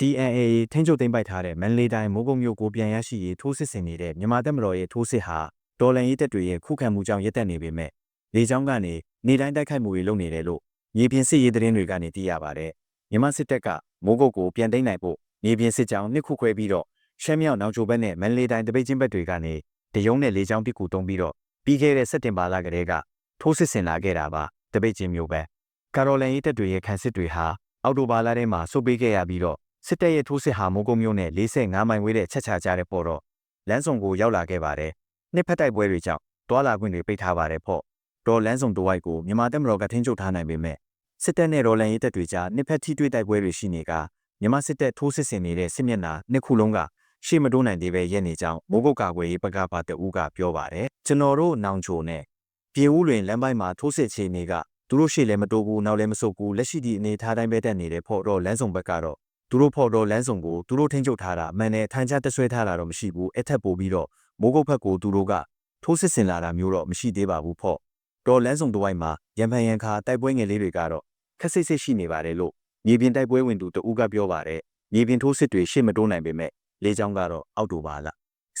TNAA ထိန်းချုပ်သိမ်းပိုက်ထားတဲ့မန္တလေးတိုင်းမိုးကုတ်မြို့ကိုပြန်ရရှိရေးထိုးစစ်ဆင်နေတဲ့မြန်မာတပ်မတော်ရဲ့ထိုးစစ်ဟာတော်လှန်ရေးတပ်တွေရဲ့ခုခံမှုကြောင့်ရပ်တန့်နေပေမဲ့လေကြောင်းကနေနေတိုင်းတိုက်ခိုက်မှုတွေလုပ်နေတယ်လို့မြေပြင်စစ်ရေးသတင်းတွေကနေသိရပါတယ်။မြန်မာစစ်တပ်ကမိုးကုတ်ကိုပြန်သိမ်းနိုင်ဖို့မြေပြင်စစ်ကြောင်းနှစ်ခုခွဲပြီးတော့ရှမ်းမြောက်နောင်ချိုဘက်နဲ့မန္တလေးတိုင်းတပိတ်ချင်းဘက်တွေကနေတရုံနဲ့လေကြောင်းပစ်ကူတုံးပြီးတော့ပြီးခဲ့တဲ့စက်တင်ဘာလကတည်းကထိုးစစ်ဆင်လာခဲ့တာပါတပိတ်ချင်းမျိုးပဲကာရိုလန်ရေးတပ်တွေရဲ့ခံစစ်တွေဟာအော်တိုဘာလထဲမှာစုပ်ပေးခဲ့ရပြီးတော့ စစ်တပ်ရဲ့ထိုးစစ်ဟာမိုးကုတ်မြို့နဲ့45မိုင်ဝေးတဲ့ချက်ချကြတဲ့ပေါ်တော့လမ်းဆောင်ကိုရောက်လာခဲ့ပါတယ်နှစ်ဖက်တိုက်ပွဲတွေကြောင့်တွာလာခွင့်တွေပိတ်ထားပါတယ်ဖို့တော်လမ်းဆောင်တဝိုက်ကိုမြန်မာတပ်မတော်ကထင်းချုပ်ထားနိုင်ပေမဲ့စစ်တပ်နဲ့ဒေါ်လန်ရေးတပ်တွေကြားနှစ်ဖက်ထိတွေ့တိုက်ပွဲတွေရှိနေကမြန်မာစစ်တပ်ထိုးစစ်ဆင်နေတဲ့စစ်မျက်နှာနှစ်ခုလုံးကရှေ့မတိုးနိုင်သေးပဲရက်နေကြောင်းမိုးကုတ်ကာကွယ်ရေးပကပါတအူးကပြောပါတယ်ကျွန်တော်တို့နောင်ချိုနဲ့ပြေဦးလွင်လမ်းပိုင်းမှာထိုးစစ်ချေနေကသူတို့ရှေ့လည်းမတိုးဘူးနောက်လည်းမဆုတ်ဘူးလက်ရှိဒီအနေထားတိုင်းပဲတက်နေတဲ့ဖို့တော့လမ်းဆောင်ဘက်ကတော့ သူတို့ဖို့တော့လမ်းဆောင်ကိုသူတို့ထိန်းချုပ်ထားတာအမှန်နဲ့ထိုင်ချတက်ဆွဲထားတာတော့မရှိဘူးအထက်ပို့ပြီးတော့မိုးကုတ်ဘက်ကိုသူတို့ကထိုးစစ်ဆင်လာတာမျိုးတော့မရှိသေးပါဘူးဖို့တော့လမ်းဆောင်တစ်ဝိုက်မှာရံဖန်ရံခါတိုက်ပွဲငယ်လေးတွေကတော့ခက်စိတ်စိတ်ရှိနေပါတယ်လို့မြေပြင်တိုက်ပွဲဝင်သူတဦးကပြောပါတယ်မြေပြင်ထိုးစစ်တွေရှေ့မတိုးနိုင်ပေမဲ့လေကြောင်းကတော့အောက်တိုဘာလ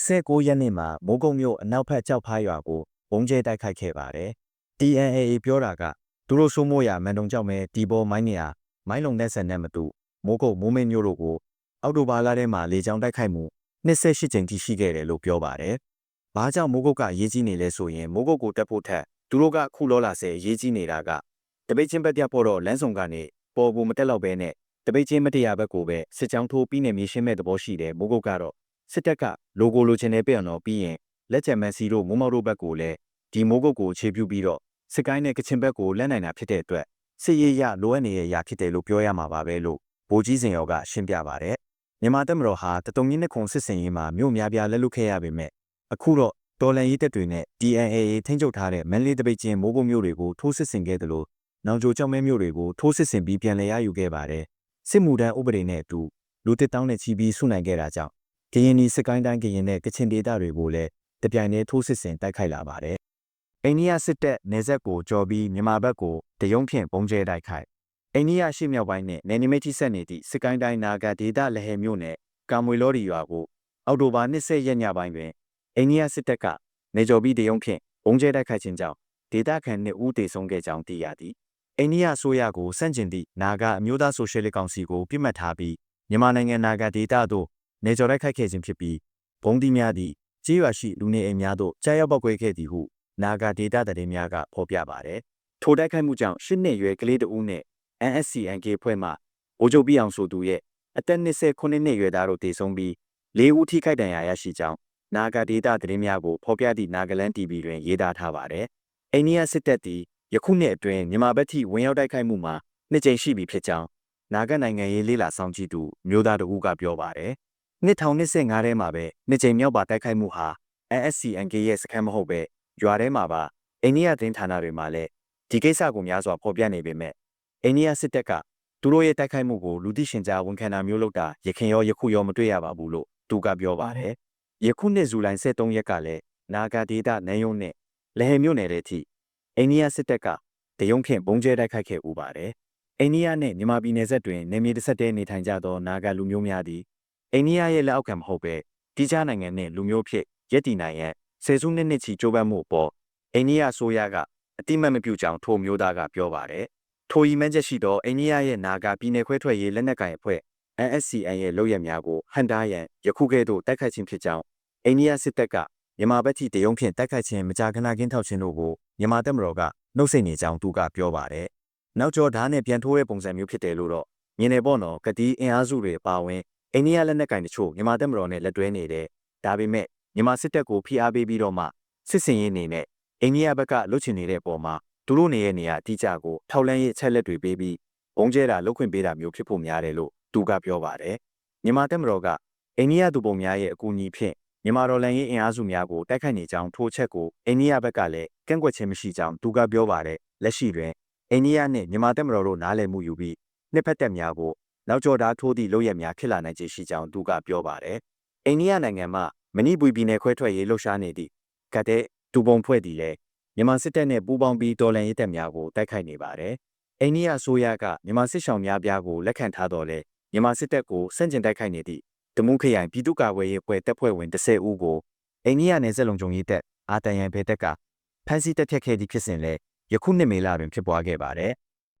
16ရက်နေ့မှာမိုးကုတ်မြို့အနောက်ဘက်ကြောက်ဖားရွာကိုဘုံကျဲတိုက်ခိုက်ခဲ့ပါတယ် TNAA ပြောတာကသူတို့စိုးမိုးရမန်တုံကြောက်မဲဒီဘောမိုင်းနေရမိုင်းလုံနဲ့ဆက်နဲ့မတူ မိုးကုတ်မိုးမင်းမျိုးတို့ကိုအောက်တိုဘာလထဲမှာလေကြောင်းတိုက်ခိုက်မှု28ကြိမ်ထိရှိခဲ့တယ်လို့ပြောပါတယ်။ဘာကြောင့်မိုးကုတ်ကအရေးကြီးနေလဲဆိုရင်မိုးကုတ်ကိုတက်ဖို့ထက်သူတို့ကခုလောလာဆဲအရေးကြီးနေတာကတပိတ်ချင်းဘက်ပြဖို့တော့လမ်းဆောင်ကနေပေါ်ဘူးမတက်တော့ဘဲနဲ့တပိတ်ချင်းမတရားဘက်ကိုပဲစစ်ကြောင်းထိုးပြီးနေမြေရှင်းမဲ့သဘောရှိတယ်မိုးကုတ်ကတော့စစ်တပ်ကလိုကိုလိုချင်နေပြန်တော့ပြီးရင်လက်ချက်မန်စီတို့မိုးမောက်တို့ဘက်ကိုလည်းဒီမိုးကုတ်ကိုခြေပြုပြီးတော့စစ်ကိုင်းနဲ့ကချင်ဘက်ကိုလက်နိုင်တာဖြစ်တဲ့အတွက်စစ်ရေးရလိုအပ်နေတဲ့ရာဖြစ်တယ်လို့ပြောရမှာပါပဲလို့ ဗိုလ်ကြီးစင်ရောကရှင်းပြပါတယ်မြန်မာတပ်မတော်ဟာတတုံမြင့်နှစ်ခုစစ်စင်ရေးမှာမြို့များပြားလက်လွတ်ခဲ့ရပေမဲ့အခုတော့တော်လန်ရေးတပ်တွေနဲ့ DNAA ထိန်းချုပ်ထားတဲ့မန်လေးတပိတ်ချင်းမိုးကုတ်မြို့တွေကိုထိုးစစ်ဆင်ခဲ့တယ်လို့နောင်ကြိုကြောက်မဲမြို့တွေကိုထိုးစစ်ဆင်ပြီးပြန်လည်ရယူခဲ့ပါတယ်စစ်မှုထမ်းဥပဒေနဲ့အတူလူတစ်တောင်းနဲ့ချီပြီးစုနိုင်ခဲ့တာကြောင့်ကရင်နီစကိုင်းတိုင်းကရင်နဲ့ကချင်ဒေသတွေကိုလည်းတပြိုင်တည်းထိုးစစ်ဆင်တိုက်ခိုက်လာပါတယ်အိန္ဒိယစစ်တပ်နေဆက်ကိုကြော်ပြီးမြန်မာဘက်ကိုတရုံဖြင့်ပုံကျဲတိုက်ခိုက် အိန္ဒိယရှေ့မြောက်ပိုင်းနဲ့နယ်နိမိတ်ထိဆက်နေသည့်စစ်ကိုင်းတိုင်းနာဂတ်ဒေသလဟဲမြို့နယ်ကာမွေလော်ဒီရွာကိုအောက်တိုဘာ20ရက်ညပိုင်းတွင်အိန္ဒိယစစ်တပ်ကနေကျော်ပြီးတရုံဖြင့်ပုံကျဲတိုက်ခိုက်ခြင်းကြောင့်ဒေသခံနှစ်ဦးတေဆုံးခဲ့ကြောင်းသိရသည်အိန္ဒိယဆိုရကိုစန့်ကျင်သည့်နာဂအမျိုးသားဆိုရှယ်လစ်ကောင်စီကိုပြစ်မှတ်ထားပြီးမြန်မာနိုင်ငံနာဂဒေသသို့နေကျော်တိုက်ခိုက်ခဲ့ခြင်းဖြစ်ပြီးဘုံတိများသည့်ကြေးရွာရှိလူနေအိမ်များသို့ကြားရောက်ပောက်ကွဲခဲ့သည်ဟုနာဂဒေသတည်များကဖော်ပြပါတယ်။ထိုတိုက်ခိုက်မှုကြောင့်ရှစ်နှစ်ရွယ်ကလေးတဦးနဲ့ NSCNK ဖွဲ့မှဗိုလ်ချုပ်ပြီးအောင်ဆိုသူရဲ့အသက်29နှစ်ရွယ်သားတို့တေဆုံးပြီး၄ဦးထိခိုက်ဒဏ်ရာရရှိကြောင်းနာဂဒေသသတင်းများကိုဖော်ပြသည့်နာဂလန် TV တွင်ရေးသားထားပါတယ်။အိန္ဒိယစစ်တပ်သည်ယခုနှစ်အတွင်းမြန်မာဘက်ထိဝင်ရောက်တိုက်ခိုက်မှုမှာနှစ်ကြိမ်ရှိပြီဖြစ်ကြောင်းနာဂနိုင်ငံရေးလေးလာဆောင်ကြည့်သူမျိုးသားတဦးကပြောပါတယ်။နှစ်ထောင်နှစ်၅ထဲမှာပဲနှစ်ကြိမ်မြောက်ပါတိုက်ခိုက်မှုဟာ NSCNK ရဲ့စခန်းမဟုတ်ပဲရွာထဲမှာပါအိန္ဒိယသတင်းဌာနတွေမှာလည်းဒီကိစ္စကိုများစွာဖော်ပြနေပေမဲ့ အိန္ဒိယစစ်တပ်ကသူတို့ရဲ့တိုက်ခိုက်မှုကိုလူသိရှင်ကြားဝန်ခံတာမျိုးလုပ်တာရခင်ရောယခုရောမတွေ့ရပါဘူးလို့သူကပြောပါတယ်။ယခုနှစ်ဇူလိုင်23ရက်ကလည်းနာဂဒေတာနန်းယုံနဲ့လဟေမြို့နယ်တဲ့အထိအိန္ဒိယစစ်တပ်ကတရုံဖြင့်ဘုံကျဲတိုက်ခိုက်ခဲ့ဥပါတယ်။အိန္ဒိယနဲ့မြန်မာပြည်နယ်စပ်တွင်နေမြေတစ်ဆက်တည်းနေထိုင်ကြသောနာဂလူမျိုးများသည်အိန္ဒိယရဲ့လက်အောက်ခံမဟုတ်ပဲတိကျနိုင်ငံနှင့်လူမျိုးဖြစ်ရည်တည်နိုင်ရန်ဆယ်စုနှစ်နှစ်ချီကြိုးပမ်းမှုပေါ်အိန္ဒိယအစိုးရကအတိမတ်မပြုကြောင်ထိုမျိုးသားကပြောပါတယ်။ ထိုဤမှန်းချက်ရှိသောအိန္ဒိယရဲ့နာဂပြည်နယ်ခွဲထွက်ရေးလက်နက်ကိုင်အဖွဲ့ NSCN ရဲ့လုပ်ရများကိုဟန်တားရန်ယခုကဲ့သို့တိုက်ခိုက်ခြင်းဖြစ်ကြောင်းအိန္ဒိယစစ်တပ်ကမြန်မာဘက်ထိတရုံဖြင့်တိုက်ခိုက်ခြင်းမကြာခဏကင်းထောက်ခြင်းတို့ကိုမြန်မာတပ်မတော်ကနှုတ်ဆက်နေကြောင်းသူကပြောပါတယ်။နောက်ကျော်ဓာတ်နဲ့ပြန်ထိုးတဲ့ပုံစံမျိုးဖြစ်တယ်လို့တော့မြင်နေပေါ့နော်ကတိအင်အားစုတွေပါဝင်အိန္ဒိယလက်နက်ကင်တချို့မြန်မာတပ်မတော်နဲ့လက်တွဲနေတယ်။ဒါပေမဲ့မြန်မာစစ်တပ်ကိုဖိအားပေးပြီးတော့မှစစ်စင်ရေးနေနဲ့အိန္ဒိယဘက်ကလွတ်ချင်နေတဲ့ပုံမှာ သူတို့နေရဲ့နေရာအတိအကျကိုထောက်လန်းရေးအချက်လက်တွေပေးပြီးဘုံကျဲတာလုတ်ခွင့်ပေးတာမျိုးဖြစ်ဖို့များတယ်လို့သူကပြောပါတယ်။မြန်မာတပ်မတော်ကအိန္ဒိယသူပုံများရဲ့အကူအညီဖြင့်မြန်မာတော်လှန်ရေးအင်အားစုများကိုတိုက်ခိုက်နေကြောင်းထိုးချက်ကိုအိန္ဒိယဘက်ကလည်းကန့်ကွက်ခြင်းမရှိကြောင်းသူကပြောပါတယ်လက်ရှိတွင်အိန္ဒိယနှင့်မြန်မာတပ်မတော်တို့နားလည်မှုယူပြီးနှစ်ဖက်တပ်များကိုနောက်ကျော်ဓာထိုးသည့်လုပ်ရများဖြစ်လာနိုင်ခြေရှိကြောင်းသူကပြောပါတယ်အိန္ဒိယနိုင်ငံမှမဏိပူပြည်နယ်ခွဲထွက်ရေးလှုပ်ရှားနေသည့်ကတဲ့ဒူပုံဖွဲ့တည်လည်း မြန်မာစစ်တပ်နဲ့ပူးပေါင်းပြီးတော်လှန်ရေးတပ်များကိုတိုက်ခိုက်နေပါတယ်အိန္ဒိယအစိုးရကမြန်မာစစ်ဆောင်များပြားကိုလက်ခံထားတော်လဲမြန်မာစစ်တပ်ကိုစန့်ကျင်တိုက်ခိုက်နေသည့်တမူးခရိုင်ပြည်သူ့ကာကွယ်ရေးအဖွဲ့တပ်ဖွဲ့ဝင်10ဦးကိုအိန္ဒိယနယ်စပ်လုံခြုံရေးတပ်အာတန်ရန်ဘဲတပ်ကဖမ်းဆီးတပ်ဖြတ်ခဲ့သည့်ဖြစ်စဉ်လည်းယခုနှစ်မေလတွင်ဖြစ်ပွားခဲ့ပါတယ်